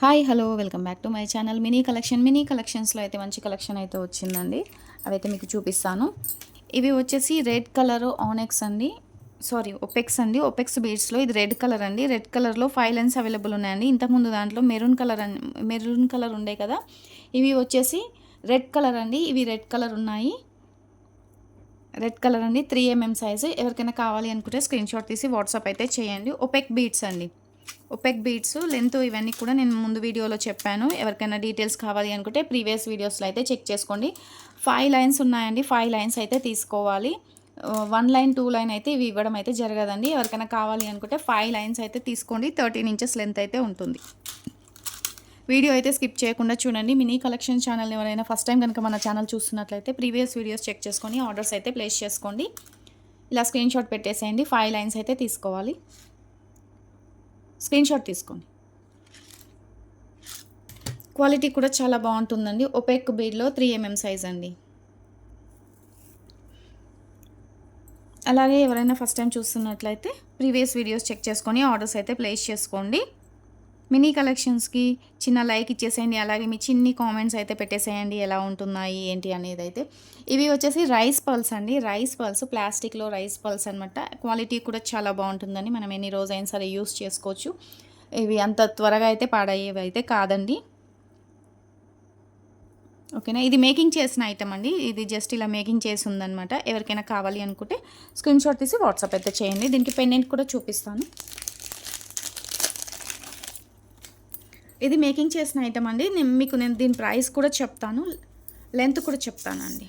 Hi hello welcome back to my channel. Mini collection mini కలెక్షన్స్లో అయితే మంచి collection అయితే వచ్చిందండి. అవైతే మీకు చూపిస్తాను. ఇవి వచ్చేసి రెడ్ కలర్ ఆనెక్స్ అండి. సారీ ఒపెక్స్ అండి. ఒపెక్స్ బీడ్స్లో ఇది రెడ్ కలర్ అండి. రెడ్ కలర్లో ఫైవ్ లెన్స్ అవైలబుల్ ఉన్నాయండి. ఇంతకుముందు దాంట్లో మెరూన్ కలర్ మెరూన్ కలర్ ఉండే కదా. ఇవి వచ్చేసి రెడ్ కలర్ అండి. ఇవి రెడ్ కలర్ ఉన్నాయి. రెడ్ కలర్ అండి. త్రీ ఎంఎం సైజు ఎవరికైనా కావాలి అనుకుంటే స్క్రీన్ షాట్ తీసి వాట్సాప్ అయితే చేయండి. ఒపెక్ బీడ్స్ అండి. ఒపెక్ బీడ్స్ లెంత్ ఇవన్నీ కూడా నేను ముందు వీడియోలో చెప్పాను. ఎవరికైనా డీటెయిల్స్ కావాలి అనుకుంటే ప్రీవియస్ వీడియోస్లో అయితే చెక్ చేసుకోండి. ఫైవ్ లైన్స్ ఉన్నాయండి. ఫైవ్ లైన్స్ అయితే తీసుకోవాలి. వన్ లైన్ టూ లైన్ అయితే ఇవి ఇవ్వడం అయితే జరగదండి. ఎవరికైనా కావాలి అనుకుంటే ఫైవ్ లైన్స్ అయితే తీసుకోండి. థర్టీన్ ఇంచెస్ లెంత్ అయితే ఉంటుంది. వీడియో అయితే స్కిప్ చేయకుండా చూడండి. మినీ కలెక్షన్ ఛానల్ ఎవరైనా ఫస్ట్ టైం కనుక మన ఛానల్ చూస్తున్నట్లయితే ప్రీవియస్ వీడియోస్ చెక్ చేసుకొని ఆర్డర్స్ అయితే ప్లేస్ చేసుకోండి. ఇలా స్క్రీన్ షాట్ పెట్టేసేయండి. ఫైవ్ లైన్స్ అయితే తీసుకోవాలి. స్క్రీన్ షాట్ తీసుకోండి. క్వాలిటీ కూడా చాలా బాగుంటుందండి. ఒపెక్ బీడ్లో త్రీ ఎంఎం సైజ్ అండి. అలాగే ఎవరైనా ఫస్ట్ టైం చూస్తున్నట్లయితే ప్రీవియస్ వీడియోస్ చెక్ చేసుకొని ఆర్డర్స్ అయితే ప్లేస్ చేసుకోండి. మినీ కలెక్షన్స్కి చిన్న లైక్ ఇచ్చేసేయండి. అలాగే మీ చిన్ని కామెంట్స్ అయితే పెట్టేసేయండి. ఎలా ఉంటున్నాయి? ఏంటి అనేది అయితే. ఇవి వచ్చేసి రైస్ పల్స్ అండి. రైస్ పల్స్ ప్లాస్టిక్లో రైస్ పల్స్ అనమాట క్వాలిటీ కూడా చాలా బాగుంటుందని మనం ఎన్ని రోజైనా సరే యూస్ చేసుకోవచ్చు. ఇవి అంత త్వరగా అయితే పాడయ్యేవి అయితే కాదండి. ఓకేనా? ఇది మేకింగ్ చేసిన ఐటమ్ అండి. ఇది జస్ట్ ఇలా మేకింగ్ చేసి ఉందనమాట ఎవరికైనా కావాలి అనుకుంటే స్క్రీన్ షాట్ తీసి వాట్సాప్ అయితే చేయండి. దీనికి పెండెంట్ కూడా చూపిస్తాను. ఇది మేకింగ్ చేసిన ఐటమ్ అండి. నేను మీకు నేను దీని ప్రైస్ కూడా చెప్తాను. లెంత్ కూడా చెప్తానండి.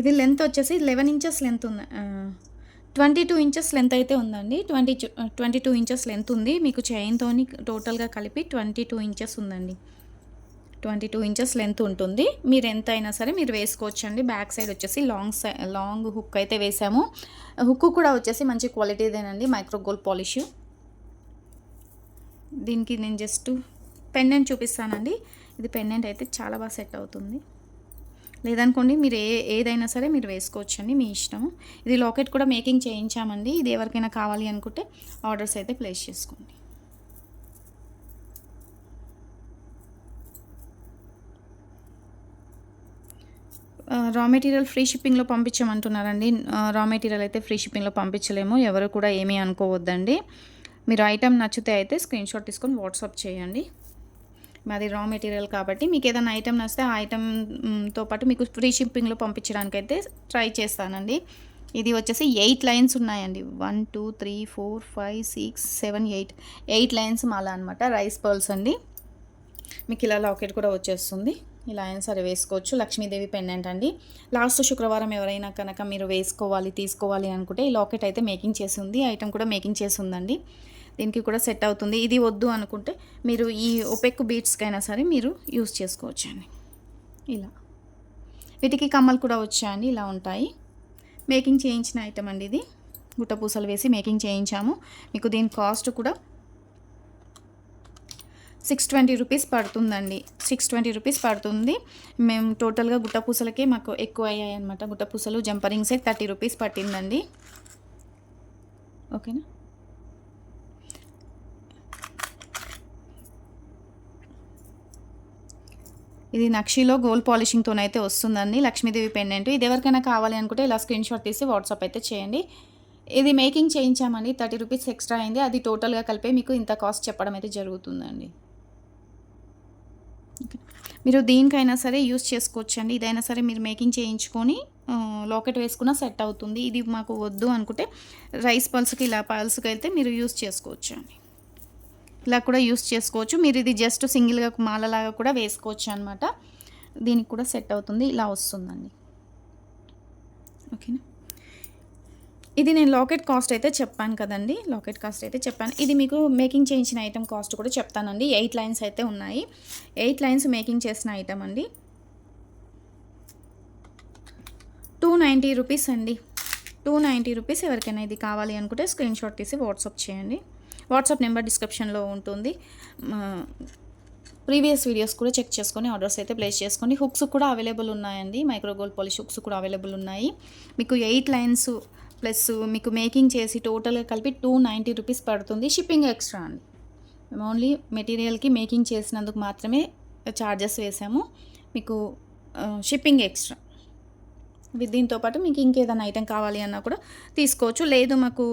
ఇది లెంత్ వచ్చేసి లెవెన్ ఇంచెస్ లెంత్ ఉంది. ట్వంటీ టూ ఇంచెస్ లెంత్ అయితే ఉందండి. Twenty twenty two inches length ఉంది. మీకు చైన్తో టోటల్గా కలిపి ట్వంటీ టూ ఇంచెస్ ఉందండి. ట్వంటీ టూ ఇంచెస్ లెంత్ ఉంటుంది. మీరు ఎంత అయినా సరే మీరు వేసుకోవచ్చు అండి బ్యాక్ సైడ్ వచ్చేసి లాంగ్ సై లాంగ్ హుక్ అయితే వేసాము. హుక్ కూడా వచ్చేసి మంచి క్వాలిటీదేనండి. Micro gold polish. దీనికి నేను జస్ట్ పెండెంట్ చూపిస్తానండి. ఇది పెండెంట్ అయితే చాలా బాగా సెట్ అవుతుంది. లేదనుకోండి మీరు ఏ ఏదైనా సరే మీరు వేసుకోవచ్చు అండి మీ ఇష్టం ఇది లాకెట్ కూడా మేకింగ్ చేయించామండి. ఇది ఎవరికైనా కావాలి అనుకుంటే ఆర్డర్స్ అయితే ప్లేస్ చేసుకోండి. రా మెటీరియల్ ఫ్రీ షిప్పింగ్లో పంపించమంటున్నారండి. రా మెటీరియల్ అయితే ఫ్రీ షిప్పింగ్లో పంపించలేము. ఎవరు కూడా ఏమీ అనుకోవద్దండి. మీరు ఐటెం నచ్చితే అయితే స్క్రీన్ షాట్ తీసుకొని వాట్సాప్ చేయండి. మాది రా మెటీరియల్ కాబట్టి మీకు ఏదైనా ఐటెం నచ్చితే ఆ ఐటెంతో పాటు మీకు ఫ్రీ షిప్పింగ్లో పంపించడానికి అయితే ట్రై చేస్తానండి. ఇది వచ్చేసి ఎయిట్ లైన్స్ ఉన్నాయండి. One two three four five six seven eight eight lines మాల అనమాట రైస్ పర్ల్స్ అండి. మీకు ఇలా లాకెట్ కూడా వచ్చేస్తుంది. ఇలా అయినా సరే వేసుకోవచ్చు. లక్ష్మీదేవి పెండెంట్ అండి. లాస్ట్ శుక్రవారం ఎవరైనా కనుక మీరు వేసుకోవాలి తీసుకోవాలి అనుకుంటే ఈ లాకెట్ అయితే మేకింగ్ చేసి ఉంది. ఐటెం కూడా మేకింగ్ చేసి ఉందండి. దీనికి కూడా సెట్ అవుతుంది. ఇది వద్దు అనుకుంటే మీరు ఈ ఒపెక్ బీట్స్కైనా సరే మీరు యూస్ చేసుకోవచ్చు అండి. ఇలా. వీటికి కమ్మలు కూడా వచ్చాయండి ఇలా ఉంటాయి. మేకింగ్ చేయించిన ఐటమ్ అండి ఇది. గుట్టపూసలు వేసి మేకింగ్ చేయించాము. మీకు దీని కాస్ట్ కూడా సిక్స్ ట్వంటీ రూపీస్ పడుతుందండి. సిక్స్ ట్వంటీ రూపీస్ పడుతుంది. మేము టోటల్గా గుట్టపూసలకే మాకు ఎక్కువ అయ్యాయి అనమాట గుట్టపూసలు జంపరింగ్సే థర్టీ రూపీస్ పట్టిందండి. ఓకేనా ఇది నక్షిలో గోల్డ్ పాలిషింగ్తో అయితే వస్తుందండి. లక్ష్మీదేవి పెండెంట్ ఇది ఎవరికైనా కావాలి అనుకుంటే ఇలా స్క్రీన్ షాట్ తీసి వాట్సాప్ అయితే చేయండి. ఇది మేకింగ్ చేయించామండి. థర్టీ రూపీస్ ఎక్స్ట్రా అయింది. అది టోటల్గా కలిపే మీకు ఇంత కాస్ట్ చెప్పడం అయితే జరుగుతుందండి. మీరు దీనికైనా సరే యూస్ చేసుకోవచ్చు అండి ఇదైనా సరే మీరు మేకింగ్ చేయించుకొని లాకెట్ వేసుకున్న సెట్ అవుతుంది. ఇది మాకు వద్దు అనుకుంటే రైస్ పల్స్కి ఇలా పల్స్కి అయితే మీరు యూస్ చేసుకోవచ్చు అండి ఇలా కూడా యూస్ చేసుకోవచ్చు. మీరు ఇది జస్ట్ సింగిల్గా మాలలాగా కూడా వేసుకోవచ్చు అనమాట దీనికి కూడా సెట్ అవుతుంది. ఇలా వస్తుందండి. ఓకేనా? ఇది నేను లాకెట్ కాస్ట్ అయితే చెప్పాను కదండి. లాకెట్ కాస్ట్ అయితే చెప్పాను. ఇది మీకు మేకింగ్ చేయించిన ఐటమ్ కాస్ట్ కూడా చెప్తానండి. ఎయిట్ లైన్స్ అయితే ఉన్నాయి. ఎయిట్ లైన్స్ మేకింగ్ చేసిన ఐటెం అండి. టూ నైంటీ రూపీస్ అండి. టూ నైంటీ రూపీస్ ఎవరికైనా ఇది కావాలి అనుకుంటే స్క్రీన్ షాట్ తీసి వాట్సాప్ చేయండి. వాట్సాప్ నెంబర్ డిస్క్రిప్షన్లో ఉంటుంది. ప్రీవియస్ వీడియోస్ కూడా చెక్ చేసుకొని ఆర్డర్స్ అయితే ప్లేస్ చేసుకోండి హుక్స్ కూడా అవైలబుల్ ఉన్నాయండి. మైక్రోగోల్డ్ పాలిష్ హుక్స్ కూడా అవైలబుల్ ఉన్నాయి. మీకు ఎయిట్ లైన్స్ ప్లస్ మీకు మేకింగ్ చేసి టోటల్గా కలిపి టూ నైంటీ రూపీస్ పడుతుంది. షిప్పింగ్ ఎక్స్ట్రా అండి. మేము ఓన్లీ మెటీరియల్కి మేకింగ్ చేసినందుకు మాత్రమే ఛార్జెస్ వేసాము. మీకు షిప్పింగ్ ఎక్స్ట్రా. దీంతో పాటు మీకు ఇంకేదైనా ఐటెం కావాలి అన్నా కూడా తీసుకోవచ్చు. లేదు మాకు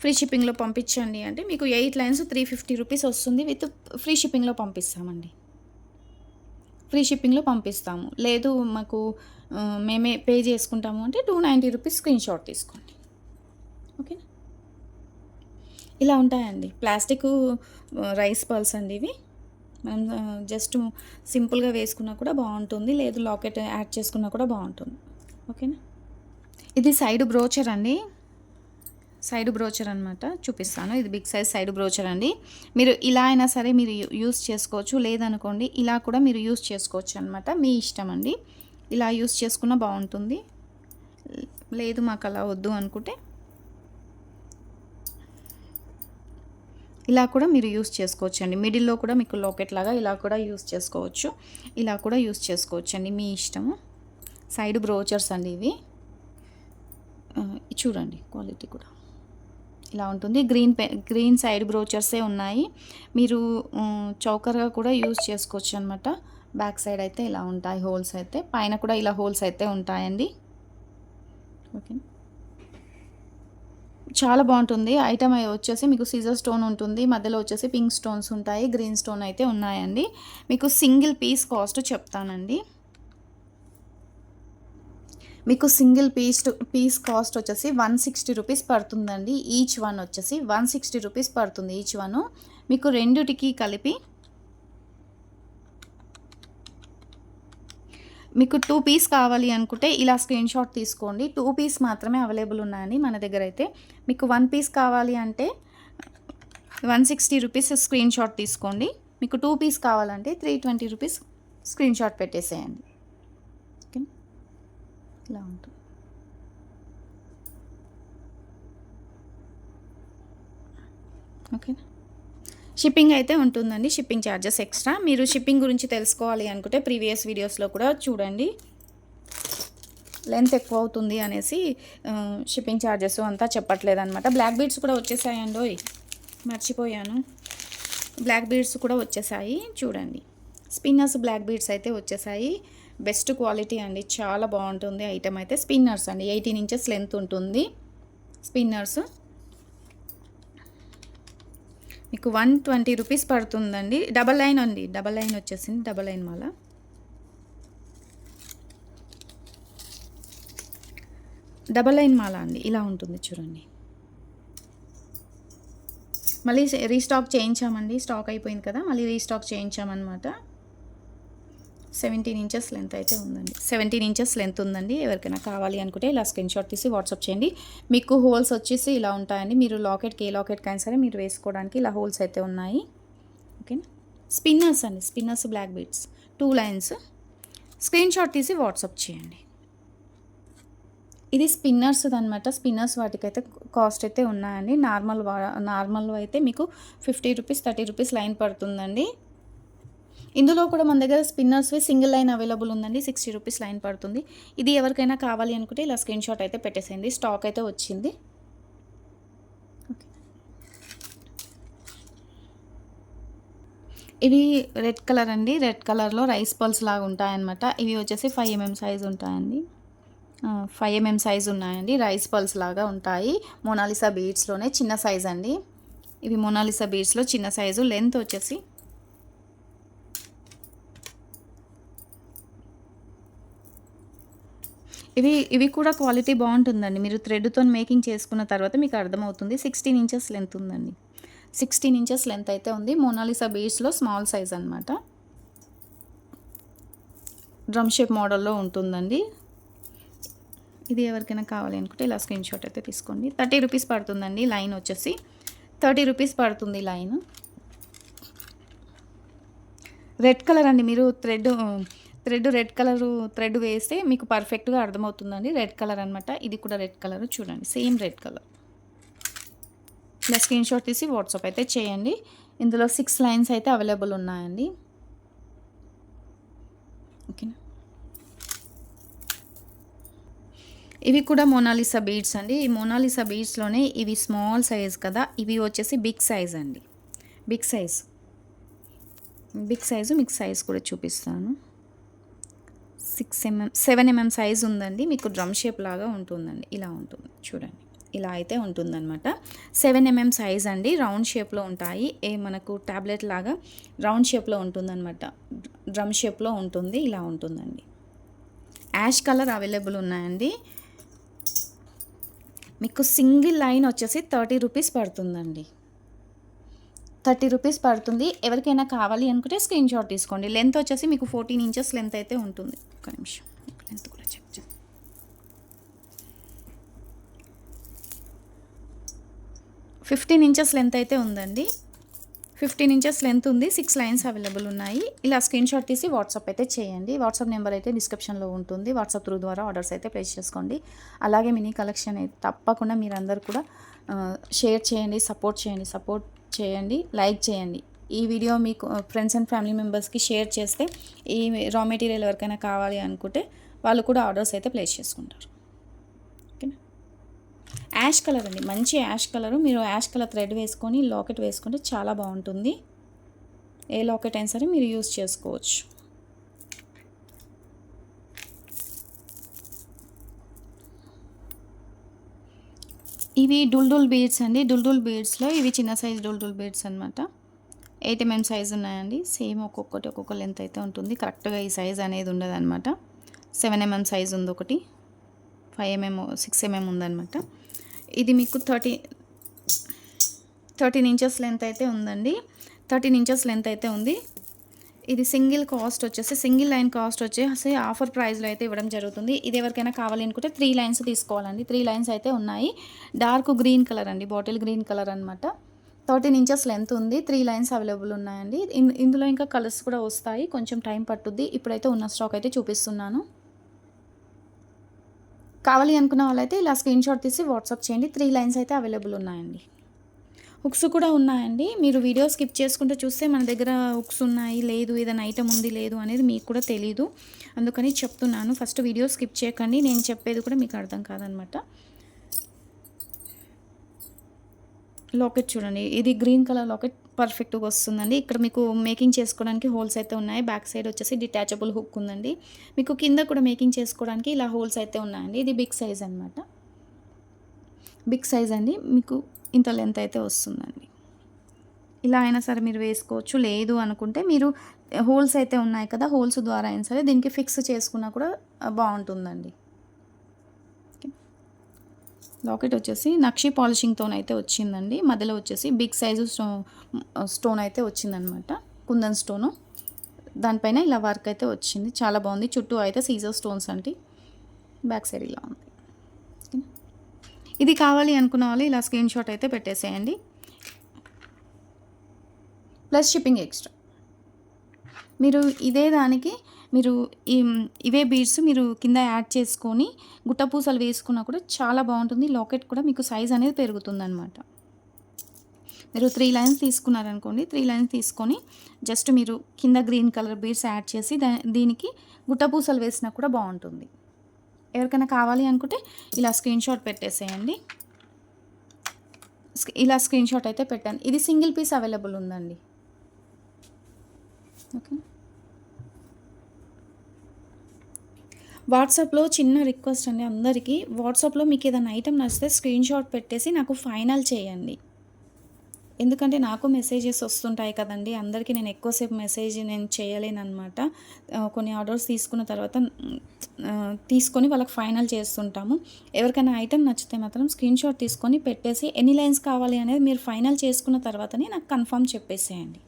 ఫ్రీ షిప్పింగ్లో పంపించండి అంటే మీకు eight lines three fifty rupees వస్తుంది. విత్ ఫ్రీ షిప్పింగ్లో పంపిస్తామండి. ఫ్రీ షిప్పింగ్లో పంపిస్తాము. లేదు మాకు మేమే పే చేసుకుంటాము అంటే two ninety rupees screen shot తీసుకోండి. ఓకేనా? ఇలా ఉంటాయండి. ప్లాస్టిక్ రైస్ పర్ల్స్ అండి ఇవి. మనం జస్ట్ సింపుల్గా వేసుకున్నా కూడా బాగుంటుంది. లేదు లాకెట్ యాడ్ చేసుకున్నా కూడా బాగుంటుంది. ఓకేనా? ఇది సైడ్ బ్రోచర్ అండి. సైడ్ బ్రోచర్ అనమాట చూపిస్తాను. ఇది బిగ్ సైజ్ సైడ్ బ్రోచర్ అండి. మీరు ఇలా అయినా సరే మీరు యూస్ చేసుకోవచ్చు. లేదనుకోండి ఇలా కూడా మీరు యూస్ చేసుకోవచ్చు అనమాట మీ ఇష్టం అండి. ఇలా యూస్ చేసుకున్న బాగుంటుంది. లేదు మాకు అలా వద్దు అనుకుంటే. ఇలా కూడా మీరు యూస్ చేసుకోవచ్చు అండి. మిడిల్లో కూడా మీకు లాకెట్ లాగా ఇలా కూడా యూస్ చేసుకోవచ్చు. ఇలా కూడా యూస్ చేసుకోవచ్చు అండి. మీ ఇష్టము. సైడ్ బ్రోచర్స్ అండి ఇవి. చూడండి క్వాలిటీ కూడా. ఇలా ఉంటుంది. గ్రీన్ పె గ్రీన్ సైడ్ బ్రోచర్సే ఉన్నాయి. మీరు చౌకర్గా కూడా యూస్ చేసుకోవచ్చు అనమాట బ్యాక్ సైడ్ అయితే ఇలా ఉంటాయి హోల్స్ అయితే. పైన కూడా ఇలా హోల్స్ అయితే ఉంటాయండి. ఓకే. చాలా బాగుంటుంది. ఐటమ్ వచ్చేసి మీకు సీజర్ స్టోన్ ఉంటుంది. మధ్యలో వచ్చేసి పింక్ స్టోన్స్ ఉంటాయి. గ్రీన్ స్టోన్ అయితే ఉన్నాయండి. మీకు సింగిల్ పీస్ కాస్ట్ చెప్తానండి. మీకు సింగిల్ పీస్ పీస్ కాస్ట్ వచ్చేసి వన్ సిక్స్టీ రూపీస్ పడుతుందండి. ఈచ్ వన్ వచ్చేసి వన్ సిక్స్టీ రూపీస్ పడుతుంది ఈచ్ వన్ మీకు రెండుటికి కలిపి మీకు టూ పీస్ కావాలి అనుకుంటే ఇలా స్క్రీన్ షాట్ తీసుకోండి. టూ పీస్ మాత్రమే అవైలబుల్ ఉన్నాయండి మన దగ్గర అయితే. మీకు వన్ పీస్ కావాలి అంటే one sixty rupees screen shot తీసుకోండి. మీకు టూ పీస్ కావాలంటే three twenty rupees screen shot పెట్టేసేయండి. ఇలా ఉంటుంది. ఓకేనా? షిప్పింగ్ అయితే ఉంటుందండి. Shipping charges extra. మీరు షిప్పింగ్ గురించి తెలుసుకోవాలి అనుకుంటే ప్రీవియస్ వీడియోస్లో కూడా చూడండి. లెంత్ ఎక్కువ అవుతుంది అనేసి షిప్పింగ్ ఛార్జెస్ అంతా చెప్పట్లేదు అనమాట బ్లాక్ బీడ్స్ కూడా వచ్చేసాయండి ఓయ్ మర్చిపోయాను. బ్లాక్ బీడ్స్ కూడా వచ్చేసాయి. చూడండి. స్పిన్నర్స్ బ్లాక్ బీడ్స్ అయితే వచ్చేసాయి. బెస్ట్ క్వాలిటీ అండి. చాలా బాగుంటుంది. ఐటమ్ అయితే స్పిన్నర్స్ అండి. ఎయిటీన్ ఇంచెస్ లెంత్ ఉంటుంది. స్పిన్నర్స్. మీకు వన్ ట్వంటీ రూపీస్ పడుతుందండి. డబల్ లైన్ అండి. డబల్ లైన్ వచ్చేసింది. డబల్ లైన్ మాల. డబల్ లైన్ మాల అండి. ఇలా ఉంటుంది చూడండి. మళ్ళీ రీస్టాక్ చేయించామండి. స్టాక్ అయిపోయింది కదా మళ్ళీ రీస్టాక్ చేయించామన్నమాట. సెవెంటీన్ ఇంచెస్ లెంత్ అయితే ఉందండి. సెవెంటీన్ ఇంచెస్ లెంత్ ఉందండి. ఎవరికైనా కావాలి అనుకుంటే ఇలా స్క్రీన్ షాట్ తీసి వాట్సాప్ చేయండి. మీకు హోల్స్ వచ్చేసి ఇలా ఉంటాయండి. మీరు లాకెట్కి ఏ లాకెట్కి అయినా సరే మీరు వేసుకోవడానికి ఇలా హోల్స్ అయితే ఉన్నాయి. ఓకేనా స్పిన్నర్స్ అండి. Spinners black beads two lines screen shot తీసి వాట్సాప్ చేయండి. ఇది స్పిన్నర్స్ అనమాట స్పిన్నర్స్ వాటికైతే కాస్ట్ అయితే ఉన్నాయండి. నార్మల్ నార్మల్ అయితే మీకు fifty rupees thirty rupees line పడుతుందండి. ఇందులో కూడా మన దగ్గర స్పిన్నర్స్వి సింగిల్ లైన్ అవైలబుల్ ఉందండి. సిక్స్టీ రూపీస్ లైన్ పడుతుంది. ఇది ఎవరికైనా కావాలి అనుకుంటే ఇలా స్క్రీన్ షాట్ అయితే పెట్టేసేయండి. స్టాక్ అయితే వచ్చింది. ఇవి రెడ్ కలర్ అండి. రెడ్ కలర్లో రైస్ పల్స్ లాగా ఉంటాయన్నమాట. ఇవి వచ్చేసి ఫైవ్ ఎంఎం సైజ్ ఉంటాయండి. ఫైవ్ ఎంఎం సైజ్ ఉన్నాయండి. రైస్ పల్స్ లాగా ఉంటాయి. మోనాలిసా బీడ్స్లోనే చిన్న సైజ్ అండి. ఇవి మోనాలిసా బీడ్స్లో చిన్న సైజు లెంత్ వచ్చేసి ఇవి ఇవి కూడా క్వాలిటీ బాగుంటుందండి. మీరు థ్రెడ్తో మేకింగ్ చేసుకున్న తర్వాత మీకు అర్థమవుతుంది. సిక్స్టీన్ ఇంచెస్ లెంత్ ఉందండి. సిక్స్టీన్ ఇంచెస్ లెంత్ అయితే ఉంది. మోనాలిసా బీచ్లో స్మాల్ సైజ్ అనమాట డ్రమ్ షేప్ మోడల్లో ఉంటుందండి. ఇది ఎవరికైనా కావాలి అనుకుంటే ఇలా స్క్రీన్ షాట్ అయితే తీసుకోండి. థర్టీ రూపీస్ పడుతుందండి లైన్ వచ్చేసి. థర్టీ రూపీస్ పడుతుంది లైన్. రెడ్ కలర్ అండి. మీరు thread thread red colour thread వేస్తే మీకు పర్ఫెక్ట్గా అర్థమవుతుందండి. రెడ్ కలర్ అనమాట ఇది కూడా రెడ్ కలర్ చూడండి. Same red colour. ఇలా స్క్రీన్ షాట్ తీసి వాట్సాప్ అయితే చేయండి. ఇందులో సిక్స్ లైన్స్ అయితే అవైలబుల్ ఉన్నాయండి. ఓకేనా? ఇవి కూడా మోనాలిసా బీడ్స్ అండి. ఈ మోనాలిసా బీడ్స్లోనే ఇవి స్మాల్ సైజ్ కదా ఇవి వచ్చేసి బిగ్ సైజ్ అండి. Big size. Big size mix size కూడా చూపిస్తాను. Six MM seven MM size ఉందండి. మీకు డ్రమ్ షేప్ లాగా ఉంటుందండి. ఇలా ఉంటుంది. చూడండి. ఇలా అయితే ఉంటుందన్నమాట. సెవెన్ ఎంఎం సైజ్ అండి. రౌండ్ షేప్లో ఉంటాయి. ఏ మనకు ట్యాబ్లెట్ లాగా రౌండ్ షేప్లో ఉంటుందన్నమాట. డ్రమ్ షేప్లో ఉంటుంది. ఇలా ఉంటుందండి. యాష్ కలర్ అవైలబుల్ ఉన్నాయండి. మీకు సింగిల్ లైన్ వచ్చేసి థర్టీ రూపీస్ పడుతుందండి. థర్టీ రూపీస్ పడుతుంది. ఎవరికైనా కావాలి అనుకుంటే స్క్రీన్ షాట్ తీసుకోండి. లెంత్ వచ్చేసి మీకు ఫోర్టీన్ ఇంచెస్ లెంత్ అయితే ఉంటుంది. ఒక నిమిషం. లెంత్ కూడా చెక్ ఫిఫ్టీన్ ఇంచెస్ లెంత్ అయితే ఉందండి. ఫిఫ్టీన్ ఇంచెస్ లెంత్ ఉంది. సిక్స్ లైన్స్ అవైలబుల్ ఉన్నాయి. ఇలా స్క్రీన్ షాట్ తీసి వాట్సాప్ అయితే చేయండి. వాట్సాప్ నెంబర్ అయితే డిస్క్రిప్షన్లో ఉంటుంది. వాట్సాప్ త్రూ ద్వారా ఆర్డర్స్ అయితే ప్లేస్ చేసుకోండి. అలాగే మినీ కలెక్షన్ అయితే తప్పకుండా మీరందరూ కూడా షేర్ చేయండి సపోర్ట్ చేయండి. సపోర్ట్ చేయండి లైక్ చేయండి. ఈ వీడియో మీకు ఫ్రెండ్స్ అండ్ ఫ్యామిలీ మెంబర్స్కి షేర్ చేస్తే ఈ రా మెటీరియల్ ఎవరికైనా కావాలి అనుకుంటే వాళ్ళు కూడా ఆర్డర్స్ అయితే ప్లేస్ చేసుకుంటారు. ఓకేనా? యాష్ కలర్ అండి. మంచి యాష్ కలర్. మీరు యాష్ కలర్ థ్రెడ్ వేసుకొని లాకెట్ వేసుకుంటే చాలా బాగుంటుంది. ఏ లాకెట్ అయినా సరే మీరు యూస్ చేసుకోవచ్చు. ఇవి డుల్డుల్ బీడ్స్ అండి. డుల్డుల్ బీడ్స్లో ఇవి చిన్న సైజ్ డుల్డుల్ బీడ్స్ అనమాట ఎయిట్ ఎంఎం సైజ్ ఉన్నాయండి. సేమ్ ఒక్కొక్కటి ఒక్కొక్క లెంత్ అయితే ఉంటుంది. కరెక్ట్గా ఈ సైజ్ అనేది ఉండదు అనమాట సెవెన్ ఎంఎం సైజ్ ఉంది ఒకటి. ఫైవ్ ఎంఎం సిక్స్ ఎంఎం ఉందనమాట ఇది మీకు థర్టీ థర్టీన్ ఇంచెస్ లెంత్ అయితే ఉందండి. థర్టీన్ ఇంచెస్ లెంత్ అయితే ఉంది. ఇది సింగిల్ కాస్ట్ వచ్చేసి సింగిల్ లైన్ కాస్ట్ వచ్చేసి ఆఫర్ ప్రైస్లో అయితే ఇవ్వడం జరుగుతుంది. ఇది ఎవరికైనా కావాలి అనుకుంటే త్రీ లైన్స్ తీసుకోవాలండి. త్రీ లైన్స్ అయితే ఉన్నాయి. డార్క్ గ్రీన్ కలర్ అండి బాటిల్ గ్రీన్ కలర్ అనమాట థర్టీన్ ఇంచెస్ లెంత్ ఉంది. త్రీ లైన్స్ అవైలబుల్ ఉన్నాయండి. ఇన్- ఇందులో ఇంకా కలర్స్ కూడా వస్తాయి. కొంచెం టైం పట్టుద్ది. ఇప్పుడైతే ఉన్న స్టాక్ అయితే చూపిస్తున్నాను. కావాలి అనుకున్న వాళ్ళైతే ఇలా స్క్రీన్ షాట్ తీసి వాట్సాప్ చేయండి. త్రీ లైన్స్ అయితే అవైలబుల్ ఉన్నాయండి. హుక్స్ కూడా ఉన్నాయండి. మీరు వీడియో స్కిప్ చేసుకుంటూ చూస్తే మన దగ్గర హుక్స్ ఉన్నాయి లేదు ఏదైనా ఐటమ్ ఉంది లేదు అనేది మీకు కూడా తెలీదు. అందుకని చెప్తున్నాను. ఫస్ట్ వీడియో స్కిప్ చేయకండి. నేను చెప్పేది కూడా మీకు అర్థం కాదనమాట. లాకెట్ చూడండి. ఇది గ్రీన్ కలర్ లాకెట్. పర్ఫెక్ట్గా వస్తుందండి. ఇక్కడ మీకు మేకింగ్ చేసుకోవడానికి హోల్స్ అయితే ఉన్నాయి. బ్యాక్ సైడ్ వచ్చేసి డిటాచబుల్ హుక్ ఉందండి. మీకు కింద కూడా మేకింగ్ చేసుకోవడానికి ఇలా హోల్స్ అయితే ఉన్నాయండి. ఇది బిగ్ సైజ్ అనమాట బిగ్ సైజ్ అండి. మీకు ఇంత లెంత్ అయితే వస్తుందండి. ఇలా అయినా సరే మీరు వేసుకోవచ్చు. లేదు అనుకుంటే మీరు హోల్స్ అయితే ఉన్నాయి కదా హోల్స్ ద్వారా అయినా సరే దీనికి ఫిక్స్ చేసుకున్నా కూడా బాగుంటుందండి. లాకెట్ వచ్చేసి నక్షి పాలిషింగ్తో అయితే వచ్చిందండి. మధ్యలో వచ్చేసి బిగ్ సైజు స్టో స్టోన్ అయితే వచ్చిందనమాట కుందన్ స్టోను దానిపైన ఇలా వర్క్ అయితే వచ్చింది. చాలా బాగుంది. చుట్టూ అయితే సీజర్ స్టోన్స్ అంటే బ్యాక్ సైడ్ ఇలా ఉంది. ఇది కావాలి అనుకున్న వాళ్ళు ఇలా స్క్రీన్ షాట్ అయితే పెట్టేసేయండి. Plus shipping extra. మీరు ఇదే దానికి మీరు ఇవే బీడ్స్ మీరు కింద యాడ్ చేసుకొని గుట్టపూసలు వేసుకున్నా కూడా చాలా బాగుంటుంది. లాకెట్ కూడా మీకు సైజ్ అనేది పెరుగుతుందనమాట మీరు త్రీ లైన్స్ తీసుకున్నారనుకోండి త్రీ లైన్స్ తీసుకొని జస్ట్ మీరు కింద గ్రీన్ కలర్ బీడ్స్ యాడ్ చేసి దా దీనికి గుట్టపూసలు వేసినా కూడా బాగుంటుంది. ఎవరికైనా కావాలి అనుకుంటే ఇలా స్క్రీన్ షాట్ పెట్టేసేయండి. ఇలా స్క్రీన్ షాట్ అయితే పెట్టాను. ఇది సింగిల్ పీస్ అవైలబుల్ ఉందండి. ఓకే. వాట్సాప్లో చిన్న రిక్వెస్ట్ అండి అందరికీ. వాట్సాప్లో మీకు ఏదైనా ఐటెం నచ్చితే స్క్రీన్ షాట్ పెట్టేసి నాకు ఫైనల్ చేయండి. ఎందుకంటే నాకు మెసేజెస్ వస్తుంటాయి కదండి. అందరికీ నేను ఎక్కువసేపు మెసేజ్ నేను చేయలేను అనమాట కొన్ని ఆర్డర్స్ తీసుకున్న తర్వాత తీసుకొని వాళ్ళకి ఫైనల్ చేస్తుంటాము. ఎవరికైనా ఐటెం నచ్చితే మాత్రం స్క్రీన్ షాట్ తీసుకొని పెట్టేసి ఎన్ని లైన్స్ కావాలి అనేది మీరు ఫైనల్ చేసుకున్న తర్వాతనే నాకు కన్ఫర్మ్ చెప్పేసేయండి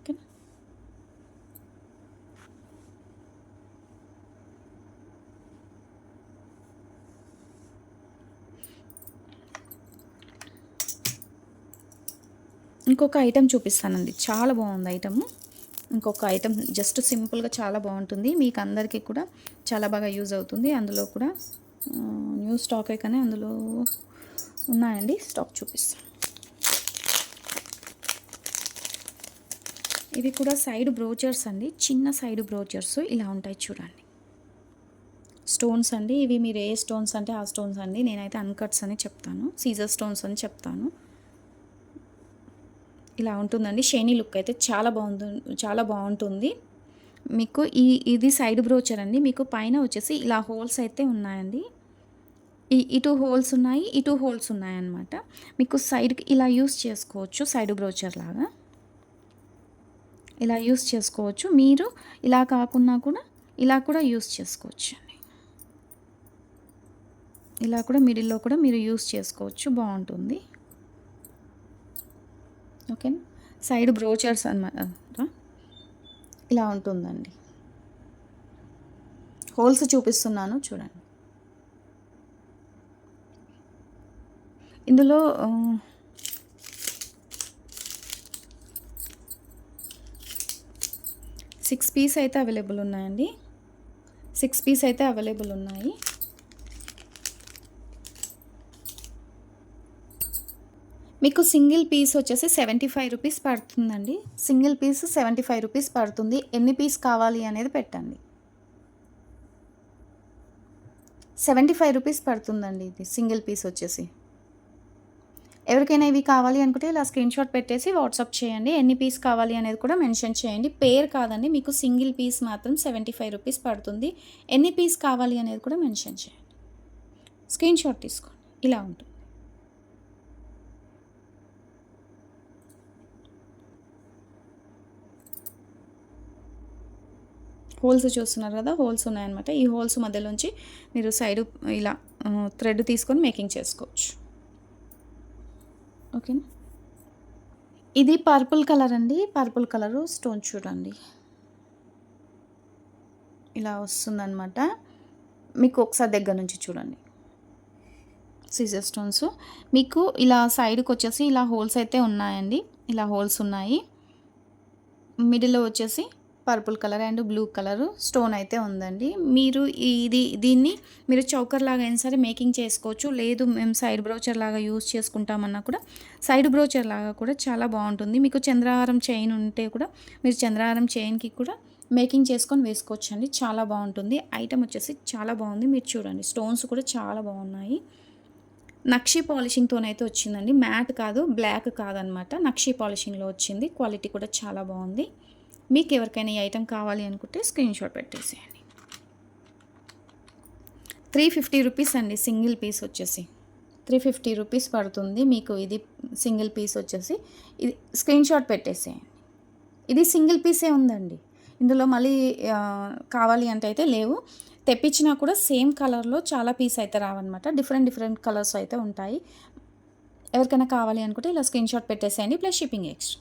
ఓకే ఇంకొక ఐటెం చూపిస్తానండి. చాలా బాగుంది ఐటమ్ ఇంకొక ఐటెం జస్ట్ సింపుల్గా చాలా బాగుంటుంది. మీకు అందరికీ కూడా చాలా బాగా యూజ్ అవుతుంది. అందులో కూడా న్యూ స్టాకే కానీ అందులో ఉన్నాయండి. స్టాక్ చూపిస్తాను. ఇవి కూడా సైడ్ బ్రోచర్స్ అండి. చిన్న సైడ్ బ్రోచర్స్ ఇలా ఉంటాయి చూడండి. స్టోన్స్ అండి. ఇవి మీరు ఏ స్టోన్స్ అంటే ఆ స్టోన్స్ అండి. నేనైతే అన్కట్స్ అని చెప్తాను. సీజర్ స్టోన్స్ అని చెప్తాను. ఇలా ఉంటుందండి. షైనీ లుక్ అయితే చాలా బాగుంది చాలా బాగుంటుంది. మీకు ఈ ఇది సైడ్ బ్రోచర్ అండి. మీకు పైన వచ్చేసి ఇలా హోల్స్ అయితే ఉన్నాయండి. ఈ ఇటు హోల్స్ ఉన్నాయి ఇటు హోల్స్ ఉన్నాయన్నమాట. మీకు సైడ్కి ఇలా యూస్ చేసుకోవచ్చు సైడ్ బ్రోచర్ లాగా. ఇలా యూస్ చేసుకోవచ్చు. మీరు ఇలా కాకుండా కూడా ఇలా కూడా యూస్ చేసుకోవచ్చు అండి. ఇలా కూడా మిడిల్లో కూడా మీరు యూస్ చేసుకోవచ్చు. బాగుంటుంది. ఓకేనా సైడ్ బ్రోచర్స్ అనమాట ఇలా ఉంటుందండి. హోల్స్ చూపిస్తున్నాను చూడండి. ఇందులో సిక్స్ పీస్ అయితే అవైలబుల్ ఉన్నాయండి. సిక్స్ పీస్ అయితే అవైలబుల్ ఉన్నాయి. మీకు సింగిల్ పీస్ వచ్చేసి సెవెంటీ ఫైవ్ రూపీస్ పడుతుందండి. Single piece seventy five rupees పడుతుంది. ఎన్ని పీస్ కావాలి అనేది పెట్టండి. సెవెంటీ ఫైవ్ రూపీస్ పడుతుందండి ఇది సింగిల్ పీస్ వచ్చేసి. ఎవరికైనా ఇవి కావాలి అనుకుంటే ఇలా స్క్రీన్ షాట్ పెట్టేసి వాట్సాప్ చేయండి. ఎన్ని పీస్ కావాలి అనేది కూడా మెన్షన్ చేయండి. పేర్ కాదండి మీకు సింగిల్ పీస్ మాత్రం సెవెంటీ ఫైవ్ రూపీస్ పడుతుంది. ఎన్ని పీస్ కావాలి అనేది కూడా మెన్షన్ చేయండి. స్క్రీన్ షాట్ తీసుకోండి. ఇలా ఉంటుంది. హోల్స్ చూస్తున్నారు కదా హోల్స్ ఉన్నాయన్నమాట. ఈ హోల్స్ మధ్యలోంచి మీరు సైడ్ ఇలా థ్రెడ్ తీసుకొని మేకింగ్ చేసుకోవచ్చు. ఓకేనా? ఇది పర్పుల్ కలర్ అండి. పర్పుల్ కలరు స్టోన్ చూడండి. ఇలా వస్తుందన్నమాట. మీకు ఒకసారి దగ్గర నుంచి చూడండి. సీజర్ స్టోన్స్ మీకు ఇలా సైడ్కి వచ్చేసి ఇలా హోల్స్ అయితే ఉన్నాయండి. ఇలా హోల్స్ ఉన్నాయి. మిడిల్లో వచ్చేసి purple colour and blue colour stone అయితే ఉందండి. మీరు ఇది దీన్ని మీరు చౌకర్ లాగా అయినా సరే మేకింగ్ చేసుకోవచ్చు. లేదు మేము సైడ్ బ్రోచర్ లాగా యూజ్ చేసుకుంటామన్నా కూడా సైడ్ బ్రోచర్ లాగా కూడా చాలా బాగుంటుంది. మీకు చంద్రహారం చైన్ ఉంటే కూడా మీరు చంద్రహారం చైన్కి కూడా మేకింగ్ చేసుకొని వేసుకోవచ్చు అండి చాలా బాగుంటుంది. ఐటమ్ వచ్చేసి చాలా బాగుంది. మీరు చూడండి స్టోన్స్ కూడా చాలా బాగున్నాయి. నక్షి పాలిషింగ్తోనైతే వచ్చిందండి. మ్యాట్ కాదు బ్లాక్ కాదనమాట. నక్షి పాలిషింగ్లో వచ్చింది. క్వాలిటీ కూడా చాలా బాగుంది. మీకు ఎవరికైనా ఈ ఐటెం కావాలి అనుకుంటే స్క్రీన్ షాట్ పెట్టేసేయండి. త్రీ ఫిఫ్టీ రూపీస్ అండి సింగిల్ పీస్ వచ్చేసి. త్రీ ఫిఫ్టీ రూపీస్ పడుతుంది మీకు ఇది సింగిల్ పీస్ వచ్చేసి. ఇది స్క్రీన్ షాట్ పెట్టేసేయండి. ఇది సింగిల్ పీసే ఉందండి. ఇందులో మళ్ళీ కావాలి అంటే అయితే లేవు. తెప్పించినా కూడా సేమ్ కలర్లో చాలా పీస్ అయితే రావన్నమాట. డిఫరెంట్ డిఫరెంట్ కలర్స్ అయితే ఉంటాయి. ఎవరికైనా కావాలి అనుకుంటే ఇలా స్క్రీన్ షాట్ పెట్టేసేయండి ప్లస్ షిప్పింగ్ ఎక్స్ట్రా.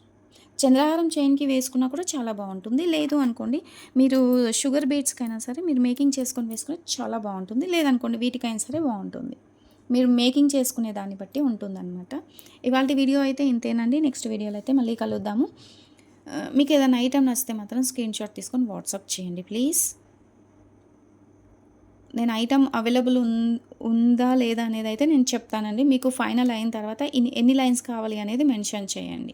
చంద్రహారం చైన్కి వేసుకున్నా కూడా చాలా బాగుంటుంది. లేదు అనుకోండి మీరు షుగర్ బీట్స్కైనా సరే మీరు మేకింగ్ చేసుకొని వేసుకుని చాలా బాగుంటుంది. లేదనుకోండి వీటికైనా సరే బాగుంటుంది. మీరు మేకింగ్ చేసుకునే దాన్ని బట్టి ఉంటుందన్నమాట. ఇవాళ వీడియో అయితే ఇంతేనండి. నెక్స్ట్ వీడియోలో అయితే మళ్ళీ కలుద్దాము. మీకు ఏదైనా ఐటమ్ నచ్చితే మాత్రం స్క్రీన్ షాట్ తీసుకొని వాట్సాప్ చేయండి ప్లీజ్. నేను ఐటమ్ అవైలబుల్ ఉన్- ఉందా లేదా అనేది అయితే నేను చెప్తానండి. మీకు ఫైనల్ అయిన తర్వాత ఎన్ని లైన్స్ కావాలి అనేది మెన్షన్ చేయండి.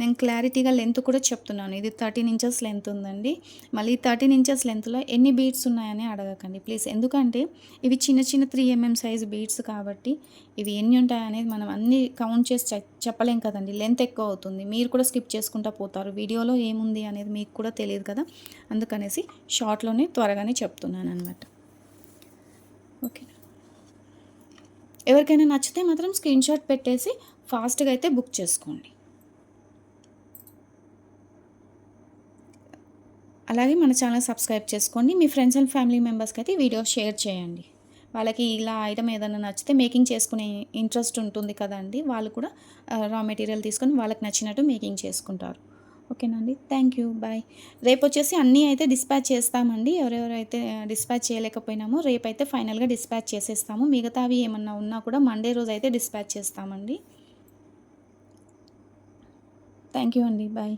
నేను క్లారిటీగా లెంత్ కూడా చెప్తున్నాను. ఇది థర్టీన్ ఇంచెస్ లెంత్ ఉందండి. మళ్ళీ థర్టీన్ ఇంచెస్ లెంత్లో ఎన్ని బీడ్స్ ఉన్నాయని అడగకండి ప్లీజ్. ఎందుకంటే ఇవి చిన్న చిన్న త్రీ ఎంఎం సైజ్ బీడ్స్ కాబట్టి ఇవి ఎన్ని ఉంటాయనేది మనం అన్ని కౌంట్ చేసి చెప్పలేం కదండి. లెంత్ ఎక్కువ అవుతుంది. మీరు కూడా స్కిప్ చేసుకుంటా పోతారు. వీడియోలో ఏముంది అనేది మీకు కూడా తెలియదు కదా. అందుకనేసి షార్ట్లోనే త్వరగానే చెప్తున్నాను అనమాట ఓకే. ఎవరికైనా నచ్చితే మాత్రం స్క్రీన్ షాట్ పెట్టేసి ఫాస్ట్గా అయితే బుక్ చేసుకోండి. అలాగే మన ఛానల్ సబ్స్క్రైబ్ చేసుకోండి. మీ ఫ్రెండ్స్ అండ్ ఫ్యామిలీ మెంబర్స్కి అయితే వీడియో షేర్ చేయండి. వాళ్ళకి ఇలా ఐటమ్ ఏదైనా నచ్చితే మేకింగ్ చేసుకునే ఇంట్రెస్ట్ ఉంటుంది కదండి వాళ్ళు కూడా రా మెటీరియల్ తీసుకొని వాళ్ళకి నచ్చినట్టు మేకింగ్ చేసుకుంటారు. ఓకేనండి థ్యాంక్ యూ. బాయ్. రేపు వచ్చేసి అన్నీ అయితే డిస్పాచ్ చేస్తామండి. ఎవరెవరైతే డిస్పాచ్ చేయలేకపోయినామో రేపు అయితే ఫైనల్గా డిస్పాచ్ చేసేస్తాము. మిగతావి ఏమన్నా ఉన్నా కూడా మండే రోజు అయితే డిస్పాచ్ చేస్తామండి. థ్యాంక్ యూ అండి. బాయ్.